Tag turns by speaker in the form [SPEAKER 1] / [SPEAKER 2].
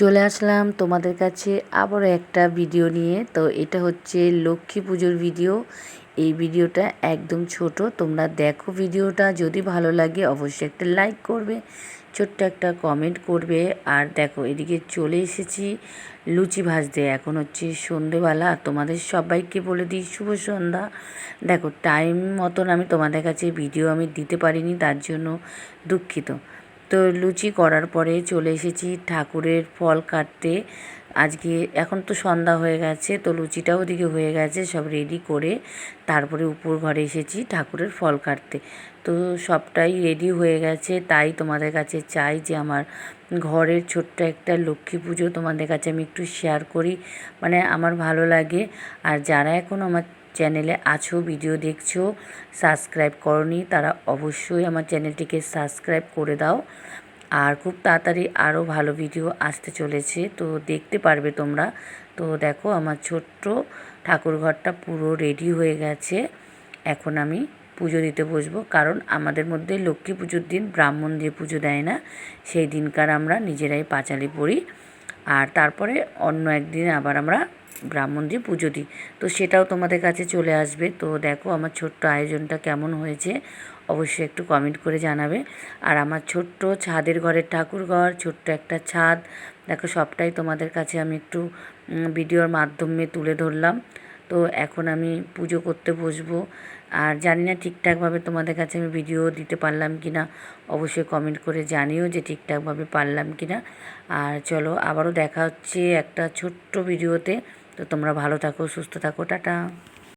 [SPEAKER 1] চলে আসলাম তোমাদের কাছে আবারও একটা ভিডিও নিয়ে। তো এটা হচ্ছে লক্ষ্মী পুজোর ভিডিও। এই ভিডিওটা একদম ছোট, তোমরা দেখো ভিডিওটা। যদি ভালো লাগে অবশ্যই একটা লাইক করবে, ছোট্ট একটা কমেন্ট করবে। আর দেখো, এদিকে চলে এসেছি লুচি ভাজতে। এখন হচ্ছে সন্ধেবেলা, আর তোমাদের সবাইকে বলে দিই শুভ সন্ধ্যা। দেখো টাইম মতন আমি তোমাদের কাছে ভিডিও আমি দিতে পারিনি, তার জন্য দুঃখিত। তো লুচি করার পরে চলে এসেছি ঠাকুরের ফল কাটতে। আজকে এখন তো সন্ধ্যা হয়ে গেছে, তো লুচিটাও ওদিকে হয়ে গেছে, সব রেডি করে তারপরে উপর ঘরে এসেছি ঠাকুরের ফল কাটতে। তো সবটাই রেডি হয়ে গেছে, তাই তোমাদের কাছে চাই যে আমার ঘরের ছোট্ট একটা লক্ষ্মী পুজো তোমাদের কাছে আমি একটু শেয়ার করি। মানে আমার ভালো লাগে, আর যারা এখন আমার চ্যানেলে আছো, ভিডিও দেখছ, সাবস্ক্রাইব করনি, তারা অবশ্যই আমার চ্যানেলটিকে সাবস্ক্রাইব করে দাও। আর খুব তাড়াতাড়ি আরও ভালো ভিডিও আসতে চলেছে, তো দেখতে পারবে তোমরা। তো দেখো, আমার ছোট্ট ঠাকুরঘরটা পুরো রেডি হয়ে গেছে। এখন আমি পুজো দিতে বসবো, কারণ আমাদের মধ্যে লক্ষ্মী পুজোর দিন ব্রাহ্মণ দিয়ে পুজো দেয় না, সেই দিনকার আমরা নিজেরাই পাঁচালি পড়ি আর তারপরে অন্য একদিন আবার আমরা ব্রাহ্মণ দিয়ে পুজো দিই। তো সেটাও তোমাদের কাছে চলে আসবে। তো দেখো আমার ছোট্ট আয়োজনটা কেমন হয়েছে, অবশ্যই একটু কমেন্ট করে জানাবে। আর আমার ছোট্ট ছাদের ঘরের ঠাকুর ঘর, ছোট্ট একটা ছাদ, দেখো সবটাই তোমাদের কাছে আমি একটু ভিডিওর মাধ্যমে তুলে ধরলাম। তো এখন আমি পুজো করতে বসবো। আর জানি না ঠিকঠাকভাবে তোমাদের কাছে আমি ভিডিও দিতে পারলাম কি না অবশ্যই কমেন্ট করে জানিও যে ঠিকঠাকভাবে পারলাম কি না আর চলো, আবারও দেখা হচ্ছে একটা ছোট্ট ভিডিওতে তো তোমরা ভালো থাকো, সুস্থ থাকো, টাটা।